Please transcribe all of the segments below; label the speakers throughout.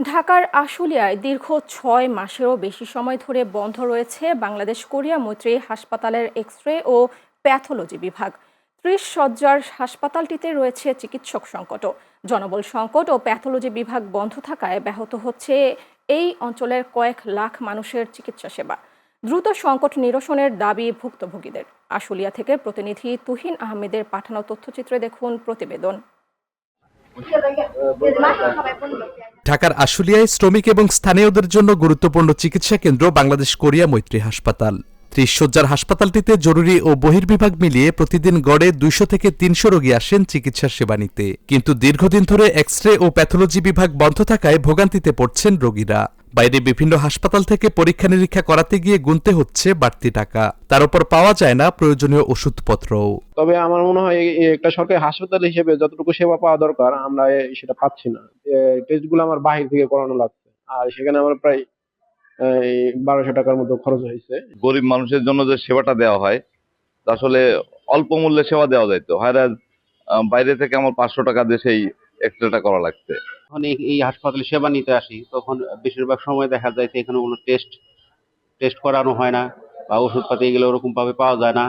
Speaker 1: ঢাকার আশুলিয়ায় দীর্ঘ ছয় মাসেরও বেশি সময় ধরে বন্ধ রয়েছে বাংলাদেশ কোরিয়া মৈত্রী হাসপাতালের এক্স রে ও প্যাথোলজি বিভাগ। ত্রিশ সজ্জার হাসপাতালটিতে রয়েছে চিকিৎসক সংকটও। জনবল সংকট ও প্যাথোলজি বিভাগ বন্ধ থাকায় ব্যাহত হচ্ছে এই অঞ্চলের কয়েক লাখ মানুষের চিকিৎসা সেবা। দ্রুত সংকট নিরসনের দাবি ভুক্তভোগীদের। আশুলিয়া থেকে প্রতিনিধি তুহিন আহমেদের পাঠানো তথ্যচিত্রে দেখুন প্রতিবেদন।
Speaker 2: ঢাকার আশুলিয়ায় শ্রমিক এবং স্থানীয়দের জন্য গুরুত্বপূর্ণ চিকিৎসা কেন্দ্র বাংলাদেশ কোরিয়া মৈত্রী হাসপাতাল। ত্রিশ সজ্জার হাসপাতালটিতে জরুরি ও বহির্বিভাগ মিলিয়ে প্রতিদিন গড়ে দুইশো থেকে তিনশো রোগী আসেন চিকিৎসা সেবা নিতে। কিন্তু দীর্ঘদিন ধরে এক্স রে ও প্যাথোলজি বিভাগ বন্ধ থাকায় ভোগান্তিতে পড়ছেন রোগীরা। বাইরে বিভিন্ন হাসপাতাল থেকে পরীক্ষা নিরীক্ষা করাতে গিয়ে গুনতে হচ্ছে বাড়তি টাকা। তার উপর পাওয়া যায় না প্রয়োজনীয় ওষুধপত্রও।
Speaker 3: তবে আমার মনে হয় একটা সরকারি হাসপাতাল হিসেবে যতটুকু সেবা পাওয়া দরকার আমরা সেটা পাচ্ছি না। টেস্টগুলো আমার বাহির থেকে করানো লাগছে। আর সেখানে আমার প্রায় বারোশো টাকার মতো খরচ হয়েছে।
Speaker 4: গরিব মানুষের জন্য যে সেবাটা দেওয়া হয় তা আসলে অল্প মূল্যে সেবা দেওয়া যাইতো। হায়রাজ বাইরে থেকে আমার পাঁচশো টাকা দিয়ে সেই এক্সরেটা করা লাগছে।
Speaker 5: যখন এই হাসপাতালে সেবা নিতে আসি তখন বেশিরভাগ সময় দেখা যায় যে এখানে কোনো টেস্ট টেস্ট করানো হয় না বা ওষুধপাতি এগুলো ওরকম ভাবে পাওয়া যায় না।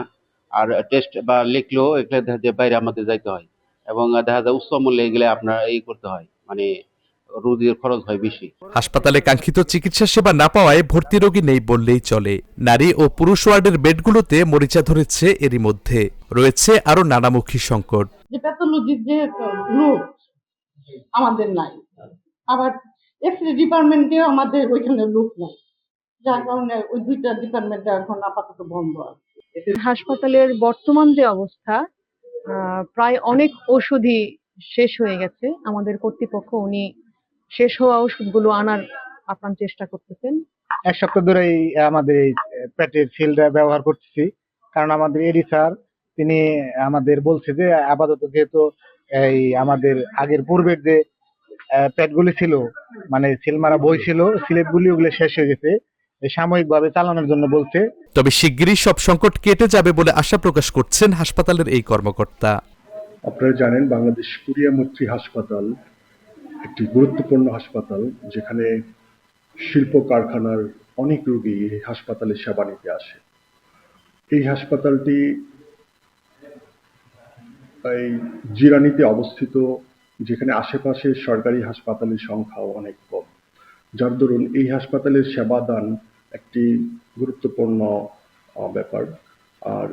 Speaker 5: আর টেস্ট বা লিখলেও এগুলো দেখা যায় বাইরে আমাদের যাইতে হয় এবং দেখা যায় উচ্চ মূল্যে এগুলো আপনার এই করতে হয় মানে রোগীর খরচ হয় বেশি।
Speaker 2: হাসপাতালে কাঙ্ক্ষিত চিকিৎসা সেবা না পাওয়ায় ভর্তি রোগী নেই বললেই চলে। নারী ও পুরুষ ওয়ার্ডের বেডগুলোতে মরিচা ধরেছে এরই মধ্যে। রয়েছে আরও নানামুখী সংকট।
Speaker 6: যে প্যাথোলজির যে লোক আমাদের নাই। আবার এক্স রে ডিপার্টমেন্টেও আমাদের ওইখানে লোক নাই। যার কারণে ওই দুইটা ডিপার্টমেন্টে এখন আপাতত বন্ধ আছে।
Speaker 7: হাসপাতালের বর্তমান যে অবস্থা আহ, প্রায় অনেক ওষুধই শেষ হয়ে গেছে। আমাদের কর্তৃপক্ষ উনি শেষ হওয়া ওষুধগুলো আনার আপ্রাণ চেষ্টা করতেছেন।
Speaker 8: এক সপ্তাহ ধরেই আমাদের এই পেটের ফিল্ডটা ব্যবহার করতেছি। কারণ আমাদের এডি স্যার তিনি আমাদের বলছে যে আপাতত যেহেতু এই আমাদের আগের পূর্বের যে প্যাডগুলি ছিল মানে সিলমারা বই ছিল সিলেটগুলি ওগুলো শেষ হয়ে গেছে। সাময়িকভাবে চালানোর জন্য বলছে।
Speaker 2: তবে শিগগিরই সব সংকট কেটে যাবে বলে আশা প্রকাশ করছেন হাসপাতালের এই কর্মকর্তা।
Speaker 9: আপনারা জানেন বাংলাদেশ কুরিয়া মৈত্রী হাসপাতাল একটি গুরুত্বপূর্ণ হাসপাতাল যেখানে শিল্প কারখানার অনেক রোগী এই হাসপাতালে সেবা নিতে আসে। এই হাসপাতালটি এই জিরানিতে অবস্থিত, যেখানে আশেপাশে সরকারি হাসপাতালের সংখ্যাও অনেক কম। যার দরুন এই হাসপাতালের সেবাদান একটি গুরুত্বপূর্ণ ব্যাপার। আর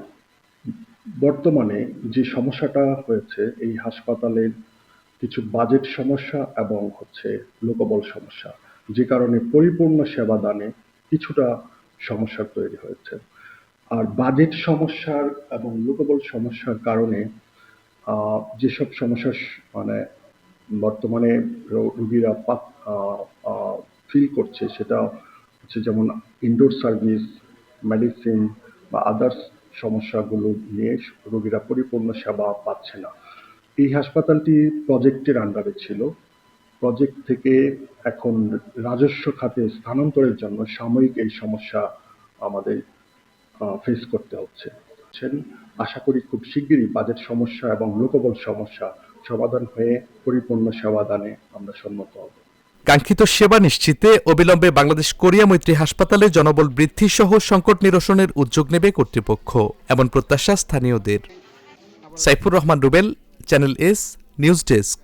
Speaker 9: বর্তমানে যে সমস্যাটা হয়েছে, এই হাসপাতালের কিছু বাজেট সমস্যা এবং হচ্ছে লোকবল সমস্যা, যে কারণে পরিপূর্ণ সেবা দানে কিছুটা সমস্যা তৈরি হয়েছে। আর বাজেট সমস্যার এবং লোকবল সমস্যার কারণে যেসব সমস্যা মানে বর্তমানে রোগীরা ফিল করছে, সেটা হচ্ছে যেমন ইনডোর সার্ভিস মেডিসিন বা আদার্স সমস্যাগুলো নিয়ে রোগীরা পরিপূর্ণ সেবা পাচ্ছে না। এই হাসপাতালটি প্রজেক্টের আন্ডারে ছিল। প্রজেক্ট থেকে এখন রাজস্ব খাতে স্থানান্তরের জন্য সাময়িক এই সমস্যা আমাদের ফেস করতে হচ্ছে। ছেন, আশা করি খুব শিগগিরই বাজেট সমস্যা এবং লোকবল সমস্যা সমাধান হয়ে পরিপূর্ণ সেবা দানে আমরা সম্মত হব।
Speaker 2: কাঙ্ক্ষিত সেবা নিশ্চিতে অবিলম্বে বাংলাদেশ কোরিয়া মৈত্রী হাসপাতালে জনবল বৃদ্ধি সহ সংকট নিরসনের উদ্যোগ নেবে কর্তৃপক্ষ এমন প্রত্যাশা স্থানীয়দের। Saifur Rahman Rubel channel S news desk.